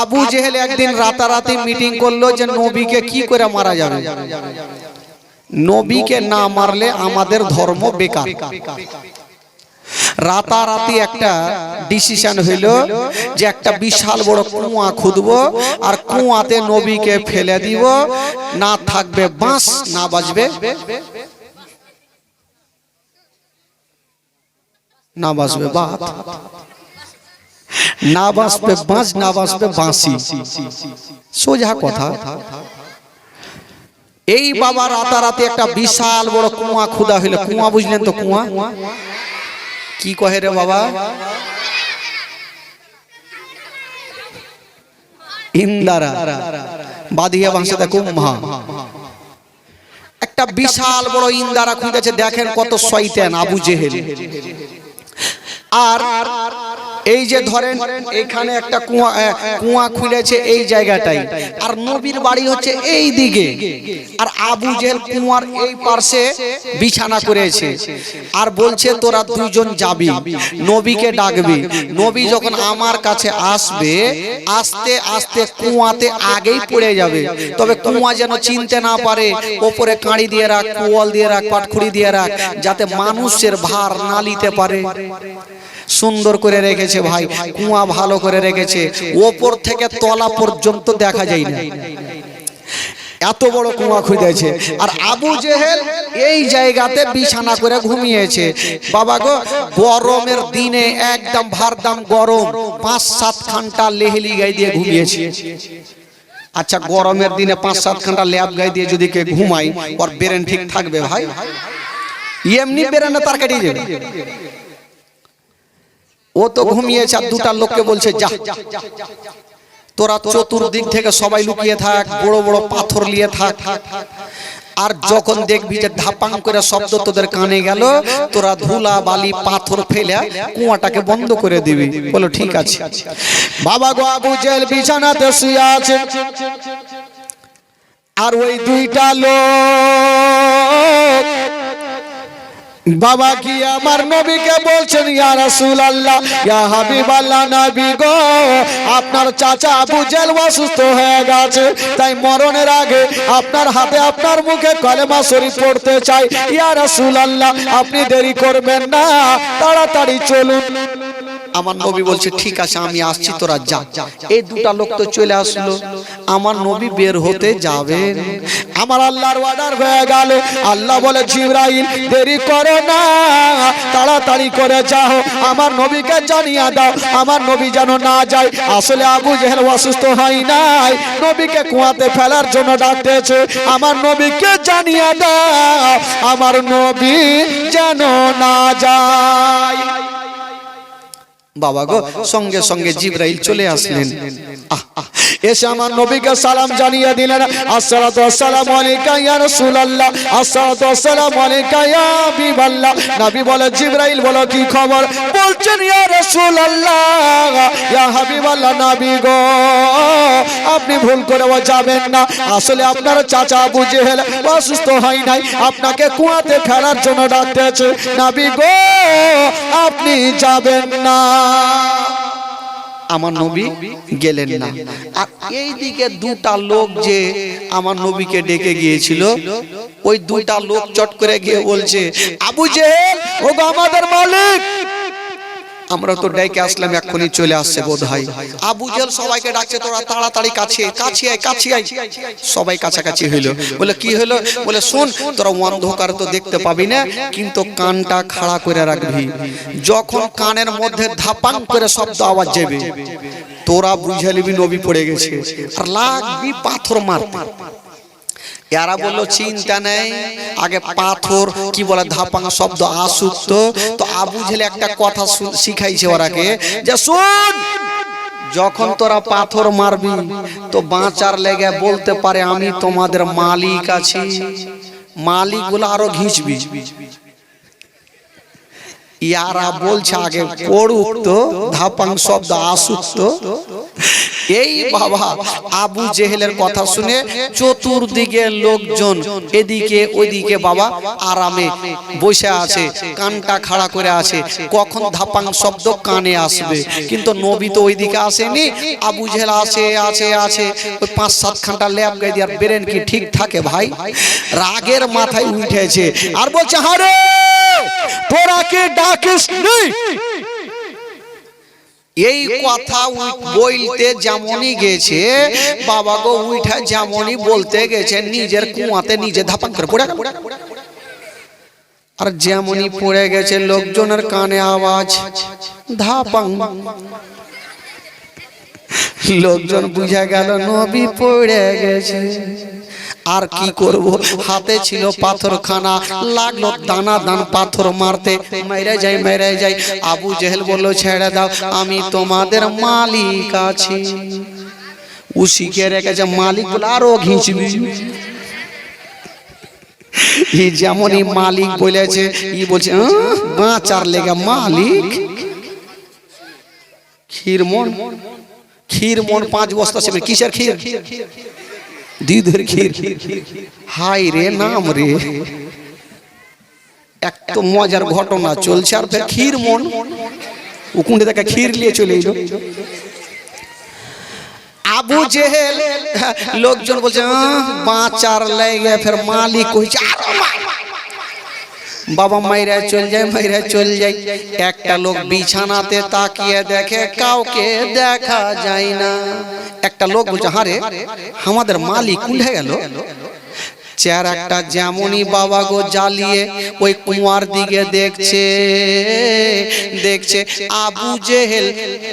আবু জেহেল একদিন রাতারাতি মিটিং করল যে নবীকে কি করে মারা যাবে? নবীকে না মারলে আমাদের ধর্ম বেকার। রাতারাতি একটা ডিসিশন হইল যে একটা বিশাল বড় কুয়া খুদব আর কুয়াতে নবীকে ফেলে দিব। না থাকবে বাঁশ না বাজবে। না বাজবে বাত না বাঁচবে বাঁচ, না বাঁচবে বাঁশি সোজা কথা। এই বাবা রাতারাতি একটা বিশাল বড় কুয়া খুদা হইল। কুয়া বুঝলেন তো কুয়া? কি কহে রে বাবা? ইন্দারা। বাদিয়া ভাষাতে কুম্ভা একটা বিশাল বড় ইন্দারা খুঁজেছে, দেখেন কত শয়তান আবু জেহেল। আর এই যে ধরেন, এখানে একটা কুয়া কুয়া খুলেছে এই জায়গাটাই আর নবীর বাড়ি হচ্ছে এই দিকে। আর আবু জেহেল কুয়ার এই পাশে বিছানা করেছে। আর বলছে, তোরা দুজন যাবি, নবীকে ডাকবি। নবী যখন আমার কাছে আসবে, আস্তে আস্তে কুয়াতে আগেই পড়ে যাবে। তবে কুয়া যেন চিনতে না পারে, ওপরে কাঁড়ি দিয়ে রাখ, কুয়াল দিয়ে রাখ, পাটখুড়ি দিয়ে রাখ, যাতে মানুষের ভার না নিতে পারে। সুন্দর করে রেখেছে ভাই, কুয়া ভালো করে রেখেছে। ওপর থেকে তলা পর্যন্ত দেখা যায় না। এত বড় কুয়া খুঁজেছে। আর আবু জেহেল এই জায়গাতে বিছানা করে ঘুমিয়েছে। বাবা গো, গরমের দিনে একদম ভারদাম গরম, পাঁচ সাত ঘণ্টা লেহেলি গায়ে দিয়ে ঘুমিয়েছে। আচ্ছা গরমের দিনে পাঁচ সাত ঘণ্টা ল্যাব গায়ে দিয়ে যদি কে ঘুমাই ওর ব্রেন ঠিক থাকবে ভাই। এমনি ব্রেনে তার কেটে যাবে ও তো ঘুমিয়েছে আর দুটা লোককে বলছে যা। তোরা চতুর্দিক থেকে সবাই লুকিয়ে থাক বড় বড় পাথর নিয়ে থাক। আর যখন দেখবি যে ধাপাং করে শব্দ তোদের কানে গেল তোরা ধুলা বালি পাথর ফেলে কুয়াটাকে বন্ধ করে দিবি। বলো ঠিক আছে। বাবা গো আবু জেল বিছানাতে শুয়ে আছে। আর ওই দুইটা লোক বাবা কি আমার নবীকে বলছেন, ইয়া রাসূলুল্লাহ, ইয়া হাবিবাল্লাহ নবী গো, আপনার চাচা আবু জেল অসুস্থ হয়ে গেছে, তাই মরণের আগে আপনার হাতে আপনার মুখে কলেমা শরীফ পড়তে চাই। ইয়া রাসূল আল্লাহ আপনি দেরি করবেন না, তাড়াতাড়ি চলুন। আমার নবী বলছে ঠিক আছে আমি আসছি তোরা যা। এই দুটা লোক তো চলে আসলো। আমার নবী বের হতে যাবেন আমার আল্লাহর অর্ডার হয়ে গেল আল্লাহ বলে জিব্রাইল দেরি করো না। তাড়াতাড়ি করে যাও। আমার নবীকে জানিয়ে দাও। আমার নবী যেন না যায়। আসলে আবু জেহেল অসুস্থ হয় নাই। নবীকে কুয়াতে ফেলার জন্য ডাকতেছে। আমার নবীকে জানিয়ে দাও। আমার নবী যেন না যায়। বাবা গো সঙ্গে সঙ্গে জিব্রাইল চলে আসলেন। এসে আমার নবীকে সালাম জানিয়ে দিলেন। আসসালাতু আসসালামু আলাইকা ইয়া রাসূলুল্লাহ। আসসালাতু আসসালামু আলাইকা ইয়া হাবিবাল্লাহ। নবী বলে জিব্রাইল বলো কি খবর? বলছেন ইয়া রাসূলুল্লাহ ইয়া হাবিবাল্লাহ নবী গো আপনি ভুল করেও যাবেন না। আসলে আপনার চাচা আবু জেহেল অসুস্থ হয় নাই আপনাকে কুয়াতে ফেলার জন্য ডাকতেছে। নবী গো আপনি যাবেন না। আমার নবী গেলেন না। আর এই দিকে দুটা লোক যে আমার নবীকে ডেকে গিয়েছিল ওই দুটা লোক চট করে গিয়ে বলছে আবু জেহেল ও আমাদের মালিক আমরা তো ডেকে আসলাম এক্ষুনি চলে আসছে বোধ হয় আবু জেল সবাইকে ডাকছে তোরা তাড়াতাড়ি কাছে কাছে আয় কাছে আয়। সবাই কাছাকাছি হইল। বলে কি হলো বলে শোন তোরা অন্ধকার তো দেখতে পাবি না কিন্তু কানটা খাড়া করে রাখবি। যখন কানের মধ্যে ধাপাং করে শব্দ আওয়াজ যাবে তোরা বুঝে নিবি নবী পড়ে গেছে। আর লাগবি পাথর মারতে। এরা বলল চিন্তা নেই। আগে পাথর কি বলে ধাপাঙা শব্দ আসুক তো। তো। আবু ঝেলে একটা কথা শিখাইছে ওরাকে যে শুন যখন তোরা পাথর মারবি তো বাঁচার লেগে বলতে পারে আমি তোমাদের মালিক আছি। মালিকগুলো আরও ঘিঁচবি। ইয়ারা বলছে আগে পড়ুক তো ধাপাং শব্দ আসুক তো এই বাবা আবু জেহেলের কথা শুনে চতুর্দিকে লোকজন এদিকে ওইদিকে বাবা আরামে বসে আছে কানটা খাড়া করে আছে। কখন ধাপাং শব্দ কানে আসবে? কিন্তু নবী তো ওইদিকে আসেনি। আবু জেহেল আছে আছে আছে ওই পাঁচ সাত খানটা ল্যাব গাই দিয়ে বেরেন কি ঠিক থাকে ভাই? রাগের মাথায় উঠেছে। আর বলছে হারে! তোরা কে ডাকিস নেই এই কথা বলতে যেমনই গেছে, বাবা গো উইঠা যেমনই বলতে গেছে, নিজের কুয়াতে নিজে ধাপান করে পড়ে আর যেমনই পড়ে গেছে লোকজনের কানে আওয়াজ, ধাপাং। লোকজন বুঝা গেল নবী পড়ে গেছে। আর কি করব? হাতে ছিল পাথরখানা লাগল দানা দান পাথর মারতে। মেরে যাই মেরে যাই আবু জেহেল বলল ছেড়ে দাও আমি তোমাদের মালিক আছি। ও শিখে রেখেছে মালিক বলে আরও ঘিঁচবি। ই যেমনই মালিক বলেছে ই বলছে "আহ, বাঁচার লেগে মালিক। ক্ষীর মন ক্ষীর মন পাঁচ বস্তা সেবে কিসের ক্ষীর? দুধের ক্ষীর। হাই রে নাম রে। এক তো মজার ঘটনা চলছে আর ক্ষীর মন। উকুন্ডে দেখা ক্ষীর নিয়ে চলে এলো। আবু জেহেল লোকজন বলছে "আহ, বাঁচার লেগে ফের মালিক কইছে "আরও মার।" বাবা মাইরা চল যায়, মাইরা চল যায়। একটা লোক বিছানাতে তাকিয়ে দেখে, কাউকে দেখা যায় না। একটা লোক বলছে, হারে, আমাদের মালিক উঠে গেল। চেয়ার একটা যেমনই বাবা গো জ্বালিয়ে ওই কুয়ার দিকে দেখছে দেখছে আবু জেহেল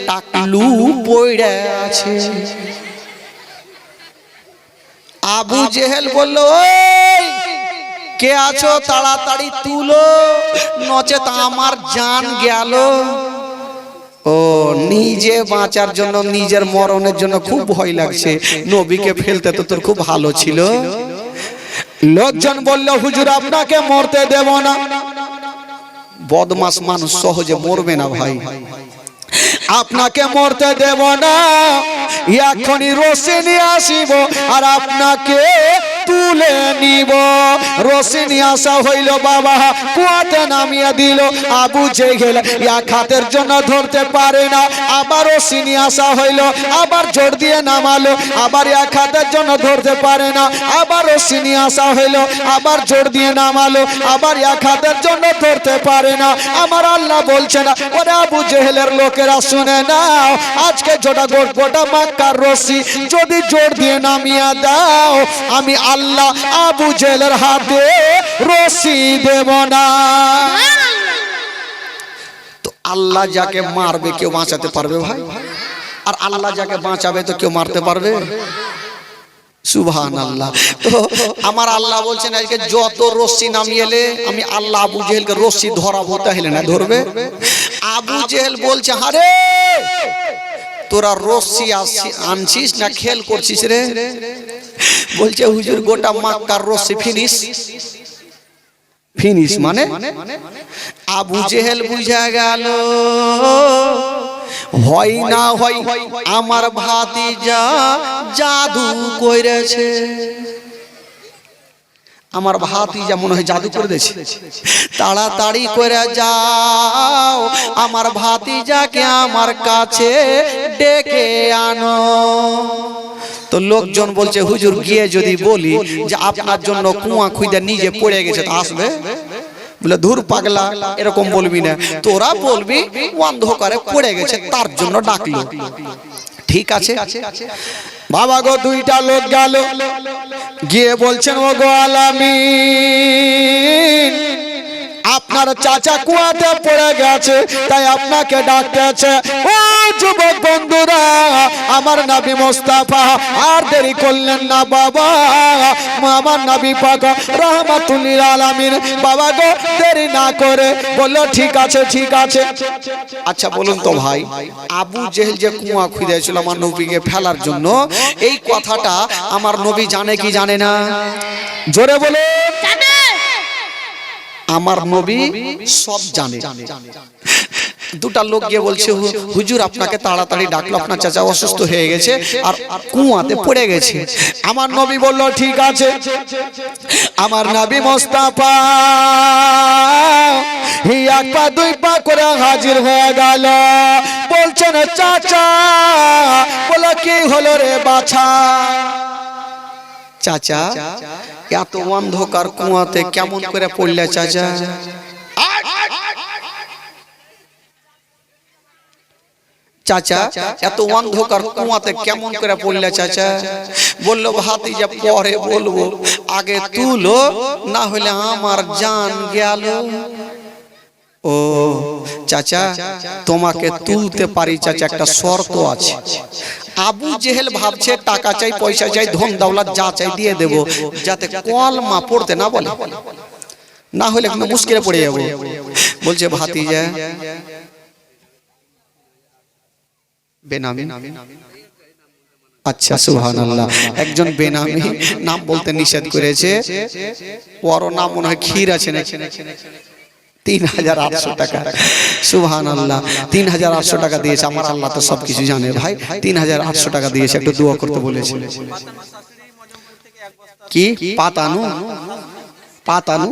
টাকলু পড়ে আছে। আবু জেহেল বলল, ওই কে আছো তাড়াতাড়ি তুলো, নচেত আমার জান গেল। ও, নিজে বাঁচার জন্য, নিজের মরণের জন্য খুব ভয় লাগছে। নবীকে ফেলতে তো তোর খুব ভালো ছিল। লোকজন বলল, হুজুর, আপনাকে মরতে দেব না। বদমাস মানুষ সহজে মরবে না ভাই। আপনাকে মরতে দেব না। এখনই রসি নিয়ে আসিব আর আপনাকে তুলে নিব। নিয়ে আসা হইল বাবা। কুয়াতে নামিয়ে দিল। আবু জেগেল এক হাতের জন্য ধরতে পারে না। আবার নিয়ে আসা হইল। আবার জোর দিয়ে নামালো। আবার এক হাতের জন্য ধরতে পারে না। আবার নিয়ে আসা হইল। আবার জোর দিয়ে নামালো। আবার এক হাতের জন্য ধরতে পারে না। আমার আল্লাহ বলছে না, ওরে আবু জেহেলের লোকেরা, শুনে নাও। আজকে জোটা গোটা মাক্কার রশি। যদি জোর দিয়ে নামিয়ে দাও, আমি আল্লাহ আবু জেহেলের হাতে রশি দেব না। তো আল্লাহ যাকে মারবে কেউ বাঁচাতে পারবে ভাই? আর আল্লাহ যাকে বাঁচাবে তো কেউ মারতে পারবে? সুবহান আল্লাহ তো আমার আল্লাহ বলছেন, আজকে যত রশ্মি নামিয়ে এলে আমি আল্লাহ আবু জেহেলকে রশ্মি ধরাবো তাহলে না, ধরবে? আবু জেহেল বলছে, হারে, তোরা রশ্মি আনছিস না খেল করছিস রে? বলছে, হুজুর, গোটা মাক্কার রশ্মি ফিনিশ। ফিনিশ মানে? আবু জেহেল বুঝা গেল, হয় না হয়, আমার ভাতিজা জাদু করেছে। আমার ভাতিজা মনে হয় জাদু করে দিয়েছে। তাড়াতাড়ি করে যাও, আমার ভাতিজাকে আমার কাছে ডেকে আনো। তো লোকজন বলছে, হুজুর, গিয়ে যদি বলি যে আপনার জন্য কুয়া খুঁজে নিজে পড়ে গেছে, তো আসবে? বলে, ধুর পাগলা, এরকম বলবি না। তোরা বলবি অন্ধকারে পড়ে গেছে, তার জন্য ডাকলো। ঠিক আছে। বাবা গো, দুইটা লোক গেল। গিয়ে বলছেন ও গো আলামিন, আপনার চাচা কুয়াতে পড়ে গেছে, তাই আপনাকে ডাকতেছে। ও যুবক বন্ধুরা, আমার নবী মোস্তাফা, আর দেরি করলেন না বাবা। আমার নবী পাক রহমাতুল্লিল আলামিন, বাবা গো, দেরি না করে বলল, ঠিক আছে ঠিক আছে। আচ্ছা বলুন তো ভাই, আবু জেহেল যে কুয়া খুঁজেছিল আমার নবীকে ফেলার জন্য, এই কথাটা আমার নবী জানে কি জানে না? জোরে বলে আমার নবী সব জানে। দুটা লোক গিয়ে বলছে "হু- হুজুর আপনাকে তাড়াতাড়ি ডাকলো আপনার চাচা অসুস্থ হয়ে গেছে আর কুয়াতে পড়ে গেছে। আমার নবী বলল ঠিক আছে। আমার নবী মোস্তাফা এক পা দুই পা করে হাজির হয়ে গেল। বলছেন চাচা বলো কি হলো রে বাছা? চাচা, এত অন্ধকার কুয়াতে কেমন করে পড়লে চাচা? চাচা, এত অন্ধকার কুয়াতে কেমন করে পড়লে চাচা? বলল ভাতি যে পরে বলব। আগে তুলো, না হলে আমার জান গেল। ও, চাচা, তোমাকে তুলতে পারি, চাচা, একটা শর্ত আছে। আবু জেহেল ভাবছে টাকা চাই পয়সা চাই ধন দৌলত যা চাই দিয়ে দেব যাতে কলমা পড়তে না বলে। না হলে কিন্তু মুশকিলে পড়ে যাব। বলছে ভাতিজা বেনামি। আচ্ছা সুবহানাল্লাহ। একজন বেনামি নাম বলতে নিষেধ করেছে ওরও নাম মনে হয় ক্ষীর আছে নাকি? তিন হাজার আটশো টাকা। সুহান আল্লাহ তিন হাজার আটশো টাকা দিয়েছে, আমার আল্লাহ তো সবকিছু জানে ভাই। তিন হাজার আটশো টাকা দিয়েছে, একটু দোয়া করতে বলেছে। কি? পাতানো? পাতানু?